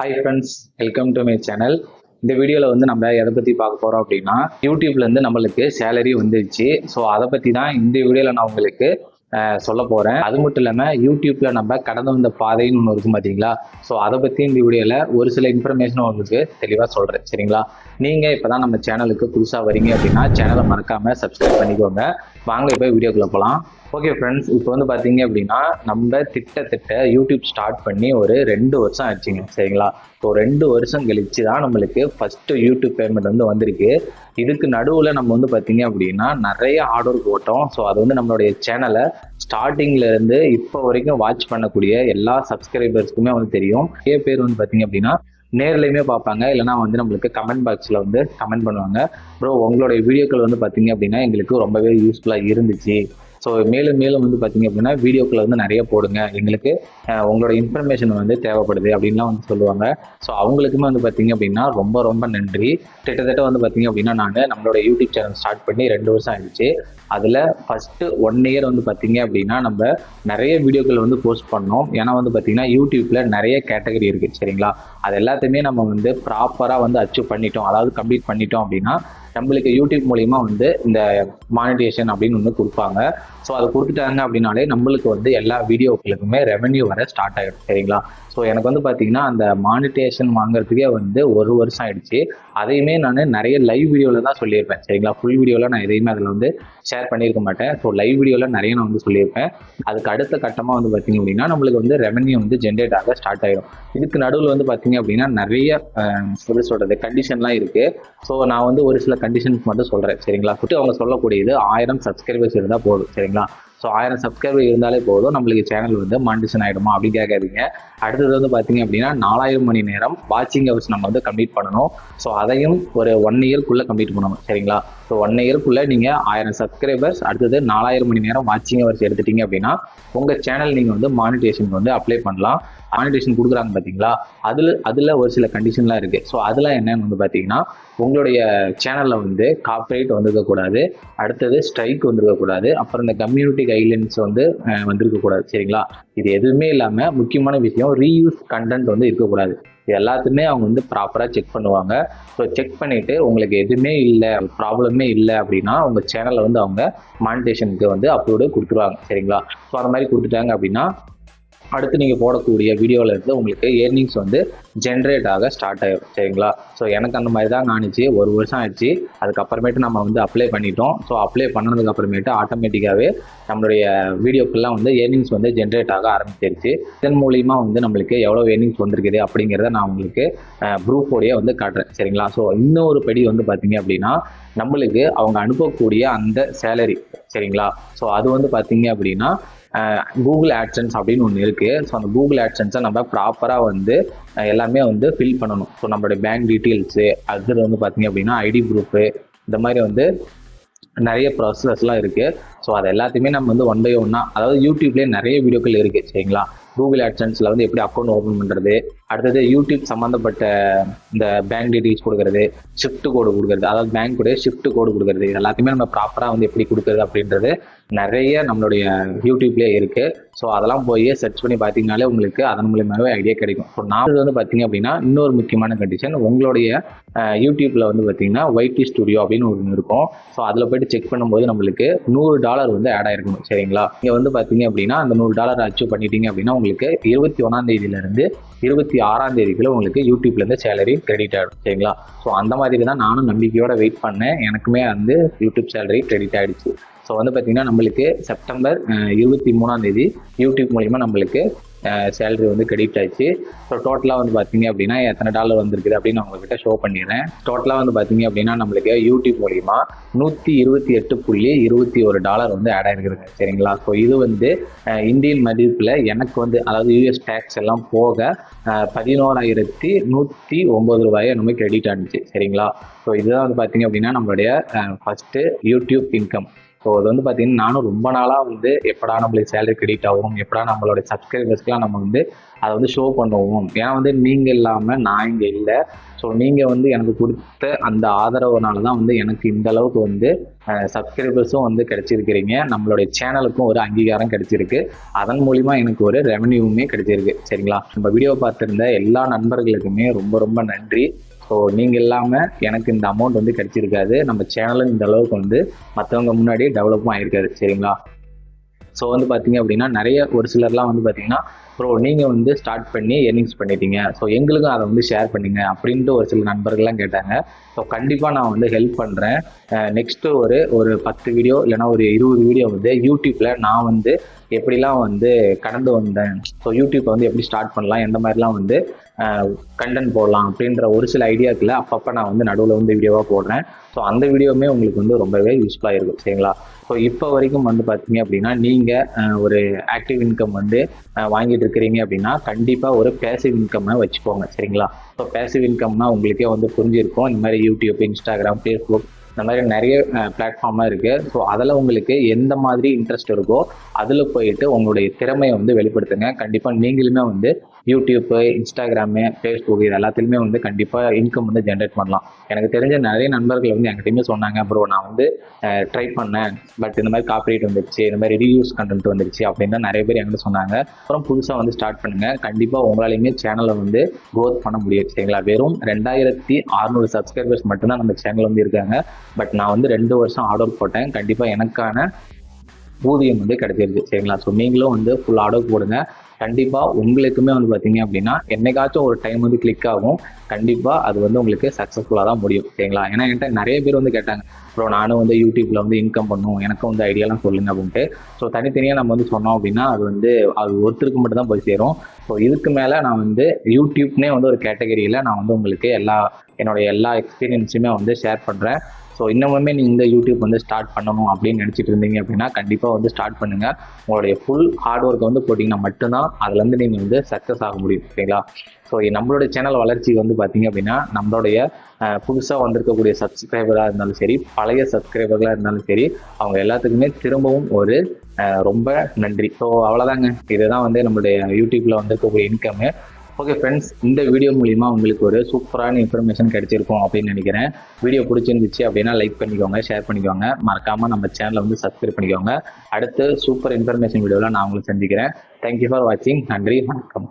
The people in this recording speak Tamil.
Hi friends welcome to my channel இந்த வீடியோவில் வந்து நம்ம எதை பற்றி பார்க்க போகிறோம் அப்படின்னா யூடியூப்லேருந்து நம்மளுக்கு சேலரி வந்துருச்சு. ஸோ அதை பற்றி தான் இந்த வீடியோவில் நான் உங்களுக்கு சொல்ல போகிறேன் அது மட்டும் இல்லாமல் யூடியூப்பில் நம்ம கடந்து வந்த பாதைன்னு ஒன்று இருக்கும் பார்த்தீங்களா ஸோ அதை பற்றி இந்த வீடியோவில் ஒரு சில இன்ஃபர்மேஷன் உங்களுக்கு தெளிவாக சொல்கிறேன் சரிங்களா? நீங்கள் இப்போ தான் நம்ம சேனலுக்கு புதுசாக வரீங்க அப்படின்னா சேனலை மறக்காமல் சப்ஸ்கிரைப் பண்ணிக்கோங்க. வாங்க போய் வீடியோக்குள்ளே போகலாம் ஓகே ஃப்ரெண்ட்ஸ் இப்போ வந்து பார்த்தீங்க அப்படின்னா நம்ம திட்டத்திட்ட யூடியூப் ஸ்டார்ட் பண்ணி ஒரு ரெண்டு வருஷம் ஆச்சுங்க. சரிங்களா? ஸோ ரெண்டு வருஷம் கழிச்சு தான் நம்மளுக்கு ஃபஸ்ட்டு யூடியூப் பேமெண்ட் வந்து வந்திருக்கு. இதுக்கு நடுவில் நம்ம வந்து பார்த்தீங்க அப்படின்னா நிறைய ஆர்டர் ஒர்க் போட்டோம் ஸோ அது வந்து நம்மளுடைய சேனலை ஸ்டார்டிங்லேருந்து இப்போ வரைக்கும் வாட்ச் பண்ணக்கூடிய எல்லா சப்ஸ்கிரைபர்ஸ்க்குமே வந்து தெரியும். நிறைய பேர் வந்து பார்த்தீங்க அப்படின்னா நேர்லையுமே பார்ப்பாங்க. இல்லைனா வந்து நம்மளுக்கு கமெண்ட் பாக்ஸில் வந்து கமெண்ட் பண்ணுவாங்க. ப்ரோ உங்களுடைய வீடியோக்கள் வந்து பார்த்தீங்க அப்படின்னா எங்களுக்கு ரொம்பவே யூஸ்ஃபுல்லாக இருந்துச்சு. ஸோ மேலும் மேலும் வந்து பார்த்தீங்க அப்படின்னா வீடியோக்களை வந்து நிறைய போடுங்க. எங்களுக்கு உங்களோட இன்ஃபர்மேஷன் வந்து தேவைப்படுது அப்படின்லாம் வந்து சொல்லுவாங்க. ஸோ அவங்களுக்குமே வந்து பார்த்தீங்க அப்படின்னா ரொம்ப ரொம்ப நன்றி. கிட்டத்தட்ட வந்து பார்த்தீங்க அப்படின்னா நான் நம்மளோட யூடியூப் சேனல் ஸ்டார்ட் பண்ணி ரெண்டு வருஷம் ஆயிடுச்சு. அதில் ஃபஸ்ட்டு ஒன் இயர் வந்து பார்த்தீங்க அப்படின்னா நம்ம நிறைய வீடியோக்கள் வந்து போஸ்ட் பண்ணோம். ஏன்னா வந்து பார்த்தீங்கன்னா யூடியூப்பில் நிறைய கேட்டகரி இருக்குது சரிங்களா? அது எல்லாத்தையுமே நம்ம வந்து ப்ராப்பராக வந்து அச்சீவ் பண்ணிட்டோம். அதாவது கம்ப்ளீட் பண்ணிட்டோம் அப்படின்னா நம்மளுக்கு யூடியூப் மூலிமா வந்து இந்த மானிட்டேஷன் அப்படின்னு ஒன்று கொடுப்பாங்க. ஸோ அதை கொடுத்துட்டாங்க அப்படின்னாலே நம்மளுக்கு வந்து எல்லா வீடியோக்களுக்குமே ரெவென்யூ வர ஸ்டார்ட் ஆகிடும் சரிங்களா? ஸோ எனக்கு வந்து பார்த்தீங்கன்னா அந்த மானிட்டேஷன் வாங்குறதுக்கே வந்து ஒரு வருஷம் ஆயிடுச்சு. அதையுமே நான் நிறைய லைவ் வீடியோவில் தான் சொல்லியிருப்பேன் சரிங்களா? ஃபுல் வீடியோவில் நான் எதையுமே அதில் வந்து ஷேர் பண்ணியிருக்க மாட்டேன். ஸோ லைவ் வீடியோவில் நிறைய நான் வந்து சொல்லியிருப்பேன். அதுக்கு அடுத்த கட்டமாக வந்து பார்த்திங்க அப்படின்னா நம்மளுக்கு வந்து ரெவன்யூ வந்து ஜென்ரேட் ஆக ஸ்டார்ட் ஆகிடும் இதுக்கு நடுவில் வந்து பார்த்திங்க அப்படின்னா நிறைய எப்படி சொல்கிறது கண்டிஷன்லாம் இருக்குது ஸோ நான் வந்து ஒரு சில கண்டிஷன்ஸ் மட்டும் சொல்கிறேன் சரிங்களா? ஃபுட்டு அவங்க சொல்லக்கூடியது ஆயிரம் சப்ஸ்கிரைபர்ஸ் இருந்தால் போதும். சரிங்களா? ஸோ ஆயிரம் சப்ஸ்கிரைபர் இருந்தாலே போதும். நம்மளுக்கு சேனல் வந்து மானிட்டேஷன் ஆகிடுமா அப்படின்னு கேட்காதீங்க. அடுத்தது வந்து பார்த்தீங்க அப்படின்னா நாலாயிரம் மணி நேரம் வாட்சிங் ஹவர்ஸ் நம்ம வந்து கம்ப்ளீட் பண்ணணும். ஸோ அதையும் ஒரு ஒன் இயர்க்குள்ளே கம்ப்ளீட் பண்ணணும். சரிங்களா? ஸோ ஒன் இயர்க்குள்ளே நீங்கள் ஆயிரம் சப்ஸ்கிரைபர்ஸ் அடுத்தது நாலாயிரம் மணி நேரம் வாட்சிங் ஹவர்ஸ் எடுத்துட்டீங்க அப்படின்னா உங்கள் சேனல் நீங்கள் வந்து மானிட்டேஷன் வந்து அப்ளை பண்ணலாம். ஆனிடேஷன் கொடுக்குறாங்க பார்த்தீங்களா அதில் அதில் ஒரு சில கண்டிஷன்லாம் இருக்குது ஸோ அதெல்லாம் என்னன்னு வந்து பார்த்தீங்கன்னா உங்களுடைய சேனலில் வந்து காப்பரேட் வந்திருக்கக்கூடாது அடுத்தது ஸ்ட்ரைக் வந்திருக்கக்கூடாது அப்புறம் இந்த கம்யூனிட்டி கைட்லைன்ஸ் வந்து வந்திருக்கக்கூடாது சரிங்களா? இது எதுவுமே இல்லாமல் முக்கியமான விஷயம் ரீயூஸ் கண்டென்ட் வந்து இருக்கக்கூடாது இது எல்லாத்தையுமே அவங்க வந்து ப்ராப்பராக செக் பண்ணுவாங்க. ஸோ செக் பண்ணிவிட்டு உங்களுக்கு எதுவுமே இல்லை ப்ராப்ளமே இல்லை அப்படின்னா உங்கள் சேனலை வந்து அவங்க மானிட்டேஷனுக்கு வந்து அப்லோடு கொடுத்துருவாங்க. சரிங்களா? ஸோ அந்த மாதிரி கொடுத்துட்டாங்க அப்படின்னா அடுத்து நீங்கள் போடக்கூடிய வீடியோவில் இருந்து உங்களுக்கு ஏர்னிங்ஸ் வந்து ஜென்ரேட் ஆக ஸ்டார்ட் ஆகிடும் சரிங்களா? ஸோ எனக்கு அந்த மாதிரி தான் காணிச்சு. ஒரு வருஷம் ஆயிடுச்சு. அதுக்கப்புறமேட்டு நம்ம வந்து அப்ளை பண்ணிட்டோம். ஸோ அப்ளை பண்ணதுக்கப்புறமேட்டு ஆட்டோமேட்டிக்காகவே நம்மளுடைய வீடியோக்கெல்லாம் வந்து ஏர்னிங்ஸ் வந்து ஜென்ரேட் ஆக ஆரம்பிச்சிருச்சு. இதன் மூலிமா வந்து நம்மளுக்கு எவ்வளோ ஏர்னிங்ஸ் வந்திருக்குது அப்படிங்கிறத நான் உங்களுக்கு ப்ரூஃபோடையே வந்து காட்டுறேன். சரிங்களா? ஸோ இன்னொரு படி வந்து பார்த்தீங்க அப்படின்னா நம்மளுக்கு அவங்க அனுப்பக்கூடிய அந்த சேலரி சரிங்களா? ஸோ அது வந்து பார்த்தீங்க அப்படின்னா கூகுள் ஆட்சன்ஸ் அப்படின்னு ஒன்று இருக்குது ஸோ அந்த கூகுள் ஆட்சன்ஸை நம்ம ப்ராப்பராக வந்து எல்லாமே வந்து ஃபில் பண்ணணும். ஸோ நம்மளுடைய பேங்க் டீட்டெயில்ஸு அடுத்தது வந்து பார்த்தீங்க அப்படின்னா ஐடி ப்ரூஃபு இந்த மாதிரி வந்து நிறைய ப்ராசஸ்லாம் இருக்குது ஸோ அது எல்லாத்தையுமே நம்ம வந்து ஒன் பை ஒன்னா அதாவது யூடியூப்லேயே நிறைய வீடியோக்கள் இருக்குது சரிங்களா? கூகுள் ஆட்சன்ஸில் வந்து எப்படி அக்கௌண்ட் ஓப்பன் பண்ணுறது அடுத்தது யூடியூப் சம்மந்தப்பட்ட இந்த பேங்க் டீட்டெயில்ஸ் கொடுக்குறது ஷிஃப்ட் கோடு கொடுக்குறது அதாவது பேங்க்குடைய ஷிஃப்ட் கோடு கொடுக்குறது இது எல்லாத்தையுமே நம்ம ப்ராப்பராக வந்து எப்படி கொடுக்குறது அப்படின்றது நிறைய நம்மளுடைய யூடியூப்லேயே இருக்குது ஸோ அதெல்லாம் போய் சர்ச் பண்ணி பார்த்தீங்கனாலே உங்களுக்கு அதன் மூலியமாகவே ஐடியா கிடைக்கும். ஸோ நான் வந்து பார்த்தீங்க அப்படின்னா இன்னொரு முக்கியமான கண்டிஷன் உங்களுடைய யூடியூப்பில் வந்து பார்த்தீங்கன்னா ஒய்டி ஸ்டுடியோ அப்படின்னு ஒன்று இருக்கும். ஸோ அதில் போயிட்டு செக் பண்ணும்போது நம்மளுக்கு நூறு டாலர் டாலர் வந்து ஆட் ஆயிருக்கணும் சரிங்களா? நீங்கள் வந்து பார்த்தீங்க அப்படின்னா அந்த நூறு டாலர் அச்சீவ் பண்ணிட்டீங்க அப்படின்னா உங்களுக்கு இருபத்தி ஒன்றாம் தேதியிலேருந்து இருபத்தி ஆறாம் தேதிக்குள்ள உங்களுக்கு யூடியூப்லேருந்து சேலரி கிரெடிட் ஆகிடும் சரிங்களா? ஸோ அந்த மாதிரி தான் நானும் நம்பிக்கையோட வெயிட் பண்ணேன். எனக்குமே வந்து யூடியூப் சேலரி கிரெடிட் ஆகிடுச்சு ஸோ வந்து பார்த்தீங்கன்னா நம்மளுக்கு செப்டம்பர் இருபத்தி மூணாம் தேதி யூடியூப் மூலிமா நம்மளுக்கு சேலரி வந்து கிரெடிட் ஆச்சு. ஸோ டோட்டலாக வந்து பார்த்தீங்க அப்படின்னா எத்தனை டாலர் வந்திருக்குது அப்படின்னு நான் உங்ககிட்ட ஷோ பண்ணிடுறேன். டோட்டலாக வந்து பார்த்தீங்க அப்படின்னா நம்மளுக்கு யூடியூப் மூலிமா நூற்றி இருபத்தி எட்டு புள்ளி இருபத்தி ஒரு டாலர் வந்து ஆட் ஆயிருக்குதுங்க. சரிங்களா? ஸோ இது வந்து இந்தியன் மதிப்பில் எனக்கு வந்து அதாவது யூஎஸ் டேக்ஸ் எல்லாம் போக பதினோராயிரத்தி நூற்றி ஒம்பது ரூபாயை நம்ம கிரெடிட் ஆனிச்சு. சரிங்களா? ஸோ இதுதான் வந்து பார்த்தீங்க அப்படின்னா நம்மளுடைய ஃபஸ்ட்டு யூடியூப் இன்கம் ஸோ அது வந்து பார்த்தீங்கன்னா நானும் ரொம்ப நாளாக வந்து எப்படா நம்மளுக்கு சேலரி கிரெடிட் ஆகும் எப்படா நம்மளோட சப்ஸ்கிரைபர்ஸ்க்கெலாம் நம்ம வந்து அதை வந்து ஷோ பண்ணுவோம். ஏன்னா வந்து நீங்கள் இல்லாமல் நான் இங்கே இல்லை. ஸோ நீங்கள் வந்து எனக்கு கொடுத்த அந்த ஆதரவுனால தான் வந்து எனக்கு இந்த அளவுக்கு வந்து சப்ஸ்கிரைபர்ஸும் வந்து கிடைச்சிருக்கிறீங்க. நம்மளுடைய சேனலுக்கும் ஒரு அங்கீகாரம் கிடைச்சிருக்கு. அதன் மூலிமா எனக்கு ஒரு ரெவன்யூவுமே கிடைச்சிருக்கு. சரிங்களா? நம்ம வீடியோ பார்த்துருந்த எல்லா நண்பர்களுக்குமே ரொம்ப ரொம்ப நன்றி. ஸோ நீங்கள் இல்லாமல் எனக்கு இந்த அமௌண்ட் வந்து கிடைச்சிருக்காது. நம்ம சேனலும் இந்த அளவுக்கு வந்து மற்றவங்க முன்னாடி டெவலப்பும் ஆயிருக்காது சரிங்களா? ஸோ வந்து பார்த்தீங்க அப்படின்னா நிறைய ஒரு சிலர்லாம் வந்து பார்த்தீங்கன்னா ப்ரோ நீங்கள் வந்து ஸ்டார்ட் பண்ணி எர்னிங்ஸ் பண்ணிட்டீங்க. ஸோ எங்களுக்கும் அதை வந்து ஷேர் பண்ணுங்க அப்படின்ட்டு ஒரு சில நண்பர்கள்லாம் கேட்டாங்க. ஸோ கண்டிப்பாக நான் வந்து ஹெல்ப் பண்ணுறேன் நெக்ஸ்ட்டு ஒரு ஒரு பத்து வீடியோ இல்லைனா ஒரு இருபது வீடியோ வந்து யூடியூப்பில் நான் வந்து எப்படிலாம் வந்து கடந்து வந்தேன். ஸோ யூடியூப்பை வந்து எப்படி ஸ்டார்ட் பண்ணலாம் எந்த மாதிரிலாம் வந்து கண்டென்ட் போடலாம் அப்படின்ற ஒரு சில ஐடியாக்குள்ள அப்பப்போ நான் வந்து நடுவில் வந்து வீடியோவாக போடுறேன். ஸோ அந்த வீடியோவுமே உங்களுக்கு வந்து ரொம்பவே யூஸ்ஃபுல்லாக இருக்கும் சரிங்களா? ஸோ இப்போ வரைக்கும் வந்து பார்த்தீங்க அப்படின்னா நீங்கள் ஒரு ஆக்டிவ் இன்கம் வந்து வாங்கிட்டு இருக்கிறீங்க அப்படின்னா கண்டிப்பாக ஒரு பேசிவ் இன்கம்மை வச்சுக்கோங்க சரிங்களா? ஸோ பேசிவ் இன்கம்னா உங்களுக்கே வந்து புரிஞ்சிருக்கும். இந்த மாதிரி யூடியூப் இன்ஸ்டாகிராம் ஃபேஸ்புக் இந்த மாதிரி நிறைய பிளாட்ஃபார்மாக இருக்குது ஸோ அதில் உங்களுக்கு எந்த மாதிரி இன்ட்ரெஸ்ட் இருக்கோ அதில் போயிட்டு உங்களுடைய திறமையை வந்து வெளிப்படுத்துங்க. கண்டிப்பாக நீங்களுமே வந்து யூடியூப்பு இன்ஸ்டாகிராமு ஃபேஸ்புக் இது எல்லாத்துலேயுமே வந்து கண்டிப்பாக இன்கம் வந்து ஜென்ரேட் பண்ணலாம். எனக்கு தெரிஞ்ச நிறைய நண்பர்கள் வந்து என்கிட்டயுமே சொன்னாங்க ப்ரோ நான் வந்து ட்ரை பண்ணேன். பட் இந்த மாதிரி காப்பரேட் வந்துருச்சு இந்த மாதிரி ரிவ்யூஸ் கண்டென்ட் வந்துருச்சு அப்படின்னு நிறைய பேர் என்கிட்ட சொன்னாங்க. அப்புறம் புதுசாக வந்து ஸ்டார்ட் பண்ணுங்கள் கண்டிப்பாக உங்களாலையுமே சேனலை வந்து க்ரோத் பண்ண முடியும் சரிங்களா? வெறும் ரெண்டாயிரத்தி அறுநூறு சப்ஸ்கிரைபர்ஸ் மட்டும்தான் நம்ம சேனல் வந்து இருக்காங்க. பட் நான் வந்து ரெண்டு வருஷம் ஆர்டர் போட்டேன். கண்டிப்பாக எனக்கான ஊதியம் வந்து கிடைச்சிருச்சு சரிங்களா? ஸோ நீங்களும் வந்து ஃபுல் ஆர்டர் போடுங்க. கண்டிப்பாக உங்களுக்குமே வந்து பார்த்தீங்க அப்படின்னா என்னைக்காச்சும் ஒரு டைம் வந்து கிளிக் ஆகும். கண்டிப்பாக அது வந்து உங்களுக்கு சக்ஸஸ்ஃபுல்லாக தான் முடியும். சரிங்களா? ஏன்னா என்கிட்ட நிறைய பேர் வந்து கேட்டாங்க ப்ரோ நானும் வந்து யூடியூப்பில் வந்து இன்கம் பண்ணும். எனக்கும் வந்து ஐடியாலாம் சொல்லுங்க அப்படின்ட்டு. ஸோ தனித்தனியாக நம்ம வந்து சொன்னோம் அப்படின்னா அது வந்து அது ஒருத்தருக்கு மட்டும் தான் போய் சேரும். ஸோ இதுக்கு மேலே நான் வந்து யூடியூப்னே வந்து ஒரு கேட்டகரியில் நான் வந்து உங்களுக்கு எல்லா என்னுடைய எல்லா எக்ஸ்பீரியன்ஸுமே வந்து ஷேர் பண்ணுறேன் ஸோ இன்னமுமே நீங்கள் இந்த யூடியூப் வந்து ஸ்டார்ட் பண்ணணும் அப்படின்னு நினச்சிட்டு இருந்தீங்க அப்படின்னா கண்டிப்பாக வந்து ஸ்டார்ட் பண்ணுங்கள் உங்களுடைய ஃபுல் ஹார்ட் ஒர்க்கை வந்து போட்டிங்கன்னா மட்டும்தான் அதுலேருந்து நீங்கள் வந்து சக்ஸஸ் ஆக முடியும் சரிங்களா? ஸோ நம்மளுடைய சேனல் வளர்ச்சிக்கு வந்து பார்த்தீங்க அப்படின்னா நம்மளுடைய புதுசாக வந்திருக்கக்கூடிய சப்ஸ்கிரைபராக இருந்தாலும் சரி பழைய சப்ஸ்கிரைபர்களாக இருந்தாலும் சரி அவங்க எல்லாத்துக்குமே திரும்பவும் ஒரு ரொம்ப நன்றி. ஸோ அவ்வளோதாங்க இதுதான் வந்து நம்மளுடைய யூடியூப்பில் வந்திருக்கக்கூடிய இன்கம்மு ஓகே ஃப்ரெண்ட்ஸ் இந்த வீடியோ மூலிமா உங்களுக்கு ஒரு சூப்பரான இன்ஃபர்மேஷன் கிடைச்சிருக்கும் அப்படின்னு நினைக்கிறேன். வீடியோ பிடிச்சிருந்துச்சு அப்படின்னா லைக் பண்ணிக்கோங்க ஷேர் பண்ணிக்கோங்க. மறக்காமல் நம்ம சேனலை வந்து சப்ஸ்கிரைப் பண்ணிக்கோங்க. அடுத்து சூப்பர் இன்ஃபர்மேஷன் வீடியோவில் நான் உங்களுக்கு சந்திக்கிறேன். தேங்க்யூ ஃபார் வாட்சிங் நன்றி வணக்கம்.